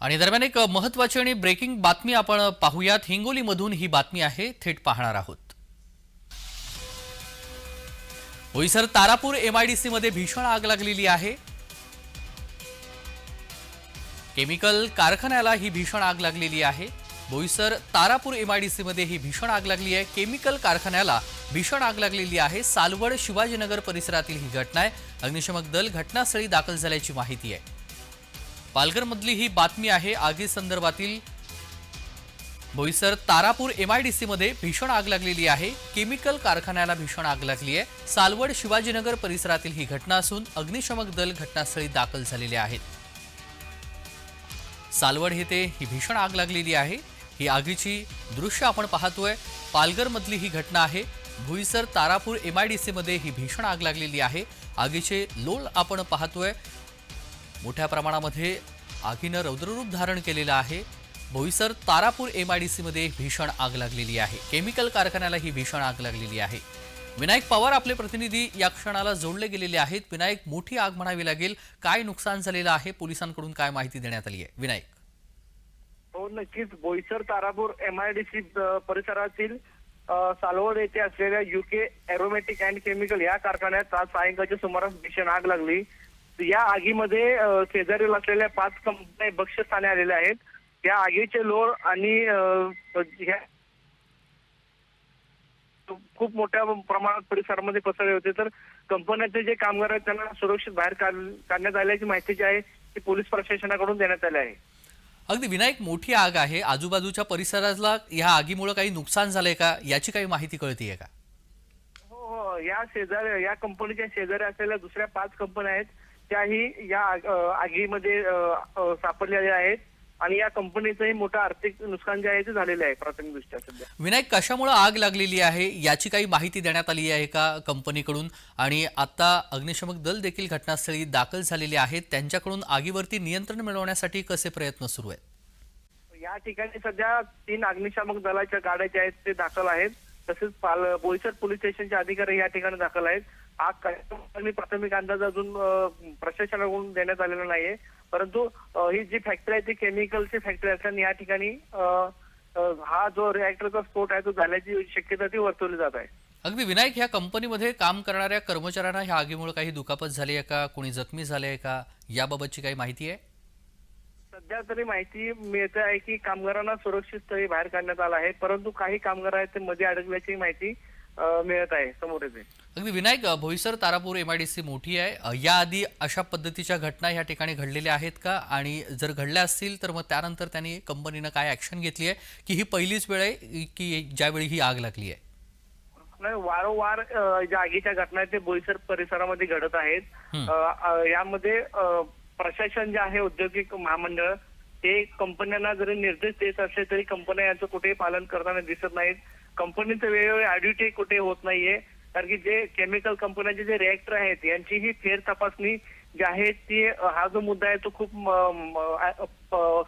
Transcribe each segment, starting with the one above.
आणि दरम्यान एक महत्वाची आणि ब्रेकिंग बातमी आपण पाहूयात. हिंगोलीमधून ही बातमी आहे. थेट पाहणार आहोत. होईसर तारापूर एमआयडीसी मध्ये भीषण आग लागलेली आहे. केमिकल कारखान्याला ही भीषण आग लागलेली आहे. बोईसर तारापूर एमआयडीसी मध्ये ही भीषण आग लागली आहे. केमिकल कारखान्याला भीषण आग लागलेली आहे. सालवड शिवाजीनगर परिसरातील ही घटना आहे. अग्निशमक दल घटनास्थळी दाखल झाल्याची माहिती आहे. पालघरमधली ही बातमी आहे. आगीसंदर्भातील भोईसर तारापूर एमआयडीसीमध्ये भीषण आग लागलेली आहे. केमिकल कारखान्याला भीषण आग लागली आहे. सालवड शिवाजीनगर परिसरातील ही घटना असून अग्निशमक दल घटनास्थळी दाखल झालेले आहेत. सालवड येथे ही भीषण आग लागलेली आहे. ही आगीची दृश्य आपण पाहतोय. पालघरमधली ही घटना आहे. भुईसर तारापूर एमआयडीसीमध्ये ही भीषण आग लागलेली आहे. आगीचे लोल आपण पाहतोय. मोठ्या प्रमाणामध्ये आगीनं रौद्ररूप धारण केलेलं आहे. बोईसर तारापूर एमआयडीसी मध्ये भीषण आग लागलेली आहे. केमिकल कारखान्याला ही भीषण आग लागलेली आहे. विनायक पवार आपले प्रतिनिधी या क्षणाला जोडले गेलेले आहेत. विनायक मोठी आग म्हणावी लागेल. काय नुकसान झालेलं आहे? पोलिसांकडून काय माहिती देण्यात आली आहे? विनायक. हो नक्कीच. बोईसर तारापूर एमआयडीसी परिसरातील सालवड येथे असलेल्या युके एरोमॅटिक अँड केमिकल या कारखान्यात आज सायंकाळच्या सुमारास भीषण आग लागली. या आगीमध्ये शेजारील असलेल्या पाच कंपन्या बक्षस्थाने आलेल्या आहेत. या आगीचे लोळ आणि खूप मोठ्या प्रमाणात परिसरामध्ये पसरले होते. तर कंपन्याचे जे कामगार आहेत त्यांना सुरक्षित बाहेर काढ- काढण्यात आल्याची माहिती जी आहे ती पोलीस प्रशासनाकडून देण्यात आली आहे. अगदी विनायक मोठी आग आहे. आजूबाजूच्या परिसराला ह्या आगीमुळे काही नुकसान झालंय का? याची काही माहिती कळतीये का? हो हो. या शेजारी या कंपनीच्या शेजारी असलेल्या दुसऱ्या पाच कंपन्या आहेत. त्याही या आगीमध्ये सापडलेल्या आहेत आणि या कंपनीचंही मोठं आर्थिक नुकसान जे आहे ते झालेलं आहे प्राथमिक दृष्ट्या सध्या. विनायक कशामुळे आग लागलेली आहे? याची काही माहिती देण्यात आली आहे का कंपनीकडून? आणि आता अग्निशमक दल देखील घटनास्थळी दाखल झालेले आहेत. त्यांच्याकडून आगीवरती नियंत्रण मिळवण्यासाठी कसे प्रयत्न सुरू आहेत? या ठिकाणी सध्या तीन अग्निशामक दलाच्या गाड्या ज्या आहेत ते दाखल आहेत. तसेच पाल बोईसर पोलीस स्टेशनचे अधिकारी या ठिकाणी दाखल आहेत. आग कशामुळे प्राथमिक अंदाज अजून प्रशासनाकडून देण्यात आलेला नाहीये. परंतु ही जी फॅक्टरी आहे ती केमिकलची फॅक्टरी असल्याने या ठिकाणी हा जो रिॲक्टरचा स्फोट आहे तो झाल्याची शक्यता ती वर्तवली जात आहे. अगदी विनायक ह्या कंपनीमध्ये काम करणाऱ्या कर्मचाऱ्यांना ह्या आगीमुळे काही दुखापत झाली आहे का? कोणी जखमी झाले आहे का? याबाबतची काही माहिती आहे? सध्या तरी माहिती मिळते आहे की कामगारांना सुरक्षित स्थळी बाहेर काढण्यात आलं आहे. परंतु काही कामगार आहेत ते मध्ये अडकल्याची माहिती मिळत आहे समोर येते. अगदी विनायक भोईसर तारापूर एमआयडीसी मोठी आहे. याआधी अशा पद्धतीच्या घटना या ठिकाणी घडलेल्या आहेत का? आणि जर घडल्या असतील तर मग त्यानंतर त्यांनी कंपनीनं काय ऍक्शन घेतली आहे? की ही पहिलीच वेळ आहे की ज्यावेळी ही आग लागली आहे? नाही वारंवार ज्या आगीच्या घटना आहेत ते बोईसर परिसरामध्ये घडत आहेत. यामध्ये प्रशासन जे आहे औद्योगिक महामंडळ ते कंपन्यांना जरी निर्देश देत असले तरी कंपन्या यांचं कुठेही पालन करताना दिसत नाहीत. कंपनीचं वेळोवेळी ऑडिटही कुठे होत नाहीये. कारण की जे केमिकल कंपन्यांचे जे रिएक्टर आहेत यांची ही फेर तपासणी जी आहे ती हा जो मुद्दा आहे तो खूप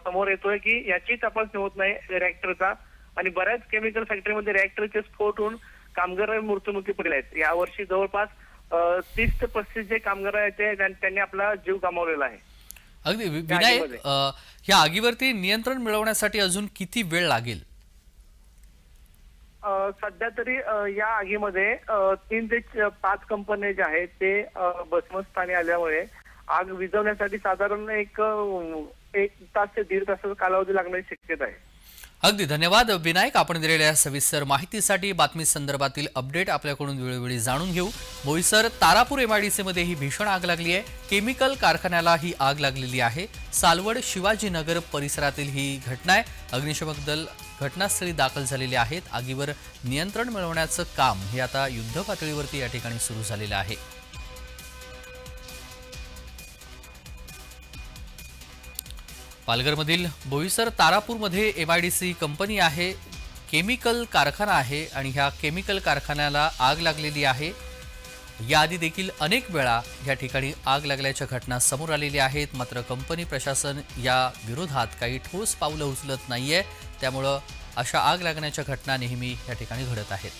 समोर येतोय की याची तपासणी होत नाही रिएक्टरचा आणि बऱ्याच केमिकल फॅक्टरीमध्ये रिएक्टरचे स्फोट होऊन कामगार मृत्युमुखी पडले आहेत. यावर्षी जवळपास तीस ते पस्तीस जे कामगार आहेत ते त्यां- त्यांनी आपला जीव गमावलेला आहे. अगदी विनायक ह्या आगीवरती नियंत्रण मिळवण्यासाठी अजून किती वेळ लागेल? सध्या तरी या आगीमध्ये तीन ते पाच कंपन्या ज्या आहेत ते अ, भस्मस्थानी आल्यामुळे आग विझवण्यासाठी साधारण एक एक तास ते दीड तासाचा कालावधी लागण्याची शक्यता आहे. अगदी धन्यवाद विनायक. आपण दिलेल्या सविस्तर माहितीसाठी बातमी संदर्भातील अपडेट आपल्याकडून वेळोवेळी जाणून घेऊ. बोईसर तारापूर एमआयडीसीमध्ये ही भीषण आग लागली आहे. केमिकल कारखान्याला ही आग लागलेली आहे. सालवड शिवाजीनगर परिसरातील ही घटना आहे. अग्निशमक दल घटनास्थळी दाखल झालेले आहेत. आगीवर नियंत्रण मिळवण्याचं काम हे आता युद्ध पातळीवरती या ठिकाणी सुरू झालेलं आहे. पालघरमधील Boisar तारापूरमध्ये M I D C company आहे केमिकल कारखाना आहे आणि ह्या केमिकल कारखान्याला आग लागलेली आहे. याआधी देखील अनेक वेळा या ठिकाणी आग लागल्याच्या घटना समोर आलेल्या आहेत. मात्र कंपनी प्रशासन या विरोधात काही ठोस पावलं उचलत नाही आहे त्यामुळं अशा आग लागण्याच्या घटना नेहमी या ठिकाणी घडत आहेत.